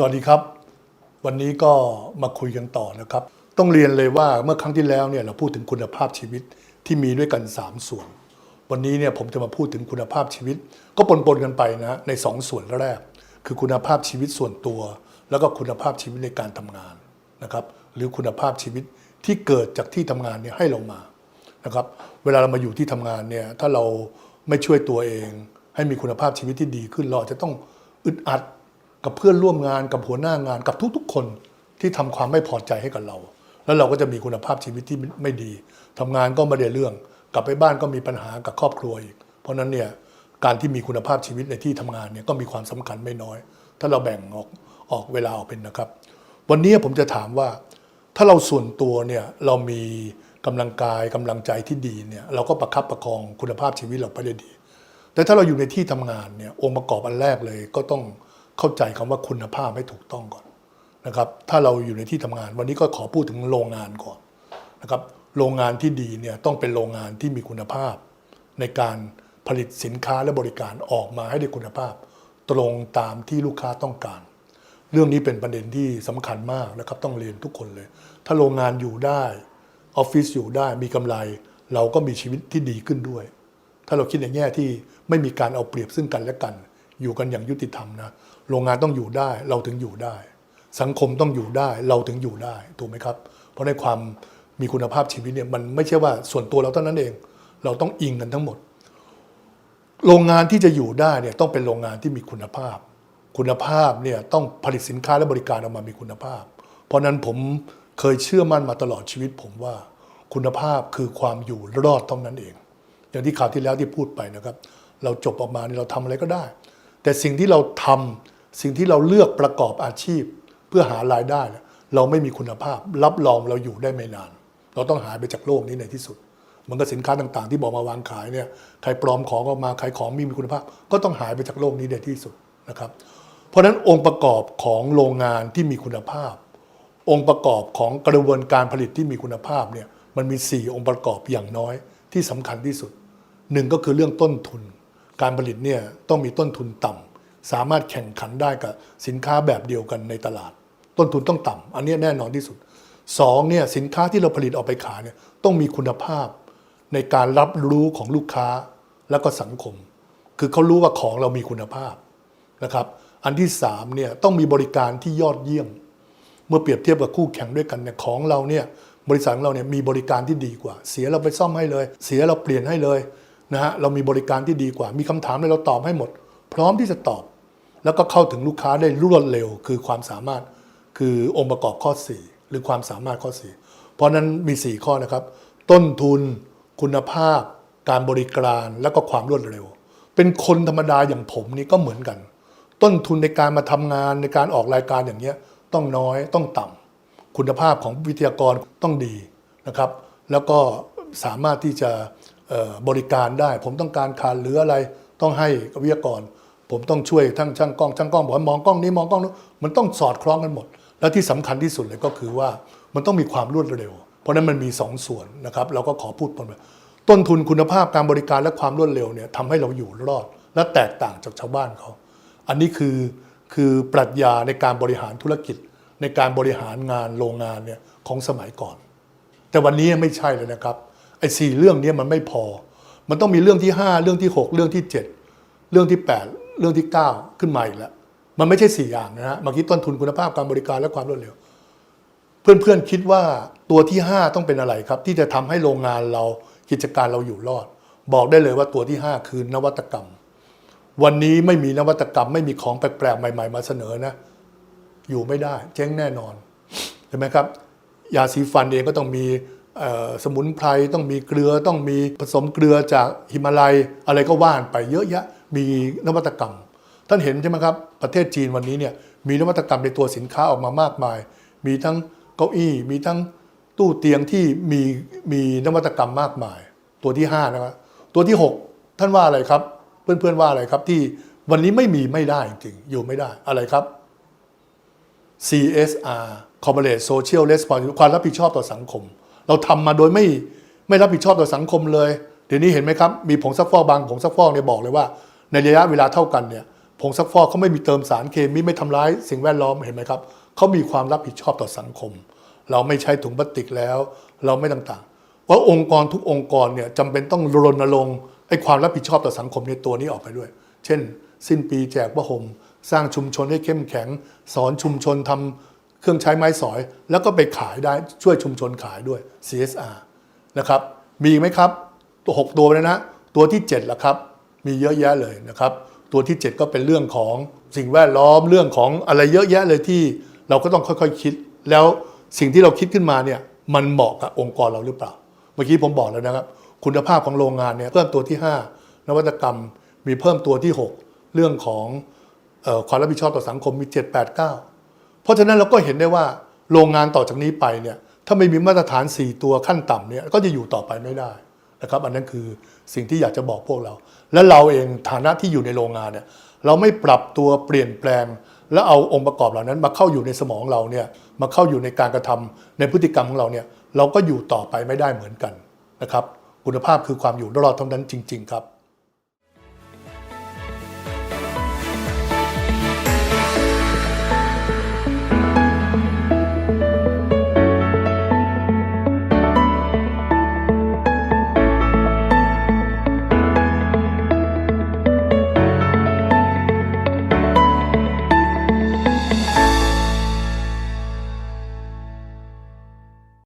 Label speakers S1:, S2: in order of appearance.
S1: สวัสดีครับ วันนี้ก็มาคุยกันต่อนะครับ ต้องเรียนเลยว่าเมื่อครั้งที่แล้วเนี่ยเราพูดถึงคุณภาพชีวิตที่มีด้วยกัน 3 ส่วน วันนี้เนี่ยผมจะมาพูดถึงคุณภาพชีวิต ก็ปนๆกันไปนะใน 2 ส่วนแรก คือคุณภาพชีวิตส่วนตัว แล้วก็คุณภาพชีวิตในการทำงานนะครับ หรือคุณภาพชีวิตที่เกิดจากที่ทำงานเนี่ยให้เรามานะครับ เวลาเรามาอยู่ที่ทำงานเนี่ยถ้าเราไม่ช่วยตัวเอง ให้มีคุณภาพชีวิตที่ดีขึ้นเราจะต้องอึดอัด กับเพื่อนร่วมงานกับหัวหน้างานกับทุกๆ คนที่ทำความไม่พอใจให้กับเรา แล้วเราก็จะมีคุณภาพชีวิตที่ไม่ดีทำงานก็ไม่ได้เรื่อง กลับไปบ้านก็มีปัญหากับครอบครัวอีก เพราะนั้นเนี่ยการที่มีคุณภาพชีวิตในที่ทำงานเนี่ยก็มีความสำคัญไม่น้อย ถ้าเราแบ่งออกออกเวลาออกเป็นนะครับ วันนี้ผมจะถามว่าถ้าเราส่วนตัวเนี่ยเรามีกำลังกายกำลังใจที่ดีเนี่ยเราก็ประคับประคองคุณภาพชีวิตเราไปได้ดี แต่ถ้าเราอยู่ในที่ทำงานเนี่ยองค์ประกอบอันแรกเลยก็ต้อง เข้าใจคำว่าคุณภาพให้ถูกต้องก่อนนะครับ ถ้าเราอยู่ในที่ทำงาน วันนี้ก็ขอพูดถึงโรงงานก่อนนะครับ โรงงานที่ดีเนี่ยต้องเป็นโรงงานที่มีคุณภาพ ในการผลิตสินค้าและบริการออกมาให้ได้คุณภาพ ตรงตามที่ลูกค้าต้องการ เรื่องนี้เป็นประเด็นที่สำคัญมากนะครับ ต้องเรียนทุกคนเลย ถ้าโรงงานอยู่ได้ออฟฟิศอยู่ได้มีกำไร เราก็มีชีวิตที่ดีขึ้นด้วย ถ้าเราคิดในแง่ที่ไม่มีการเอาเปรียบซึ่งกันและกัน อยู่กันอย่างยุติธรรมนะโรงงานต้องอยู่ได้ เราถึงอยู่ได้ สังคมต้องอยู่ได้ เราถึงอยู่ได้ถูกไหมครับ เพราะในความมีคุณภาพชีวิตเนี่ยมันไม่ใช่ว่าส่วนตัวเราเท่านั้นเอง เราต้องอิงกันทั้งหมด โรงงานที่จะอยู่ได้เนี่ยต้องเป็นโรงงานที่มีคุณภาพ คุณภาพเนี่ยต้องผลิตสินค้าและบริการออกมามีคุณภาพ เพราะนั้นผมเคยเชื่อมั่นมาตลอดชีวิต ผมว่าคุณภาพคือความอยู่รอดเท่านั้นเอง อย่างที่ข่าวที่แล้วที่พูดไปนะครับ เราจบออกมาเนี่ยเราทำอะไรก็ได้ แต่สิ่งที่เราทำสิ่งที่เราเลือกประกอบอาชีพ เพื่อหารายได้เราไม่มีคุณภาพ รับรองเราอยู่ได้ไม่นาน เราต้องหายไปจากโลกนี้ในที่สุดเหมือนกับสินค้าต่างๆ ที่บอกมาวางขายเนี่ยใครปลอมของออกมาใครของไม่มีคุณภาพ ก็ต้องหายไปจากโลกนี้ในที่สุดนะครับเพราะฉะนั้นองค์ประกอบของโรงงานที่มีคุณภาพ องค์ประกอบของกระบวนการผลิตที่มีคุณภาพเนี่ยมันมี 4 องค์ประกอบอย่างน้อยที่สำคัญที่สุดหนึ่งก็คือเรื่องต้นทุน การผลิตเนี่ยต้องมีต้นทุนต่ำสามารถแข่งขันได้กับสินค้าแบบเดียวกันในตลาด ต้นทุนต้องต่ำอันนี้แน่นอนที่สุดสองเนี่ยสินค้าที่เราผลิตออกไปขายเนี่ยต้องมีคุณภาพในการรับรู้ของลูกค้าแล้วก็สังคม คือเขารู้ว่าของเรามีคุณภาพนะครับ อันที่สามเนี่ยต้องมีบริการที่ยอดเยี่ยม เมื่อเปรียบเทียบกับคู่แข่งด้วยกันเนี่ยของเราเนี่ยบริษัทของเราเนี่ยมีบริการที่ดีกว่า เสียเราไปซ่อมให้เลย เสียเราเปลี่ยนให้เลย นะฮะเรามีบริการที่ดีกว่า มีคำถามอะไรเราตอบให้หมด พร้อมที่จะตอบ แล้วก็เข้าถึงลูกค้าได้รวดเร็ว คือความสามารถคือองค์ประกอบข้อ 4 หรือความสามารถข้อ 4 เพราะนั้นมี 4 ข้อนะครับ ต้นทุน คุณภาพ การบริการแล้วก็ความรวดเร็ว เป็นคนธรรมดาอย่างผมนี่ก็เหมือนกัน ต้นทุนในการมาทำงานในการออกรายการอย่างเงี้ยต้องน้อยต้องต่ำคุณภาพของวิทยากรต้องดีนะครับ แล้วก็สามารถที่จะ บริการได้ ผมต้องการขาดเหลืออะไร ต้องให้วิทยากร ผมต้องช่วยทั้งช่างกล้องช่างกล้องบอกมองกล้องนี้มองกล้องนู้นมันต้องสอดคล้องกันหมด และที่สำคัญที่สุดเลยก็คือว่ามันต้องมีความรวดเร็ว เพราะนั้นมันมีสองส่วนนะครับ เราก็ขอพูดปนไปต้นทุนคุณภาพการบริการและความรวดเร็วเนี่ยทำให้เราอยู่รอด และแตกต่างจากชาวบ้านเขาอันนี้คือคือปรัชญาในการบริหารธุรกิจ ในการบริหารงานโรงงานเนี่ยของสมัยก่อน แต่วันนี้ไม่ใช่เลยนะครับ ไอ้สี่เรื่องนี้มันไม่พอ มันต้องมีเรื่องที่5เรื่องที่6เรื่องที่7เรื่องที่8เรื่องที่9ขึ้นมาอีกแล้วมันไม่ใช่สี่อย่างนะฮะเมื่อกี้ต้นทุนคุณภาพการบริการและความรวดเร็ว เพื่อนๆคิดว่าตัวที่5ต้องเป็นอะไรครับ ที่จะทำให้โรงงานเรากิจการเราอยู่รอด บอกได้เลยว่าตัวที่5คือนวัตกรรม วันนี้ไม่มีนวัตกรรม ไม่มีของแปลกๆใหม่ ๆ มาเสนอนะ อยู่ไม่ได้ เจ๊งแน่นอนใช่ไหมครับยาสีฟันเองก็ต้องมี สมุนไพรต้องมีเกลือต้องมีผสมเกลือจากหิมาลัย อะไรก็ว่านไปเยอะแยะมีนวัตกรรม ท่านเห็นใช่ไหมครับ ประเทศจีนวันนี้เนี่ยมีนวัตกรรมในตัวสินค้าออกมามากมาย มีทั้งเก้าอี้ มีทั้งตู้เตียงที่มีมีนวัตกรรมมากมาย ตัวที่5นะครับตัวที่ 6 ท่านว่าอะไรครับ เพื่อนๆว่าอะไรครับที่วันนี้ไม่มีไม่ได้จริงอยู่ไม่ได้อะไรครับ CSR Corporate Social Responsibility ความรับผิดชอบต่อสังคม เราทำมาโดยไม่ไม่รับผิดชอบต่อสังคมเลย เดี๋ยวนี้เห็นไหมครับ มีผงซักฟอกบางผงซักฟอกเนี่ยบอกเลยว่า ในระยะเวลาเท่ากันเนี่ยผงซักฟอกเขาไม่มีเติมสารเคมีไม่ทำร้ายสิ่งแวดล้อมเห็นไหมครับเขามีความรับผิดชอบต่อสังคม เราไม่ใช้ถุงพลาสติกแล้ว เราไม่ต่างๆเพราองค์กรทุกองค์กรเนี่ยจำเป็นต้องรณรงค์ไอ้ความรับผิดชอบต่อสังคมในตัวนี้ออกไปด้วย เช่น สิ้นปีแจกผ้าห่มสร้างชุมชนให้เข้มแข็ง สอนชุมชนทำ เครื่องใช้ไม้สอย แล้วก็ไปขายได้ช่วยชุมชนขายด้วย CSR นะครับมีไหมครับตัวหกตัวเลยนะ ตัวที่7ล่ะครับ มีเยอะแยะเลยนะครับ ตัวที่ 7 ก็เป็นเรื่องของสิ่งแวดล้อมเรื่องของอะไรเยอะแยะเลยที่เราก็ต้องค่อยๆคิด แล้วสิ่งที่เราคิดขึ้นมาเนี่ยมันเหมาะกับองค์กรเราหรือเปล่า เมื่อกี้ผมบอกแล้วนะครับ คุณภาพของโรงงานเนี่ยเพิ่มตัวที่ 5 นวัตกรรมมีเพิ่มตัวที่ 6 เรื่องของออความรับผิดชอบต่อสังคมมี 7 8 9เพ ราะฉะนั้นเราก็เห็นได้ว่าโรงงานต่อจากนี้ไปเนี่ยถ้าไม่มีมาตรฐาน 4 ตัวขั้นต่ำเนี่ยก็จะอยู่ต่อไปไม่ได้นะครับ อันนั้นคือสิ่งที่อยากจะบอกพวกเรา และเราเองฐานะที่อยู่ในโรงงานเนี่ยเราไม่ปรับตัวเปลี่ยนแปลง แล้วเอาองค์ประกอบเหล่านั้นมาเข้าอยู่ในสมองเราเนี่ยมาเข้าอยู่ในการกระทำในพฤติกรรมของเราเนี่ยเราก็อยู่ต่อไปไม่ได้เหมือนกันนะครับ คุณภาพคือความอยู่รอดเท่านั้นจริง ๆ ครับ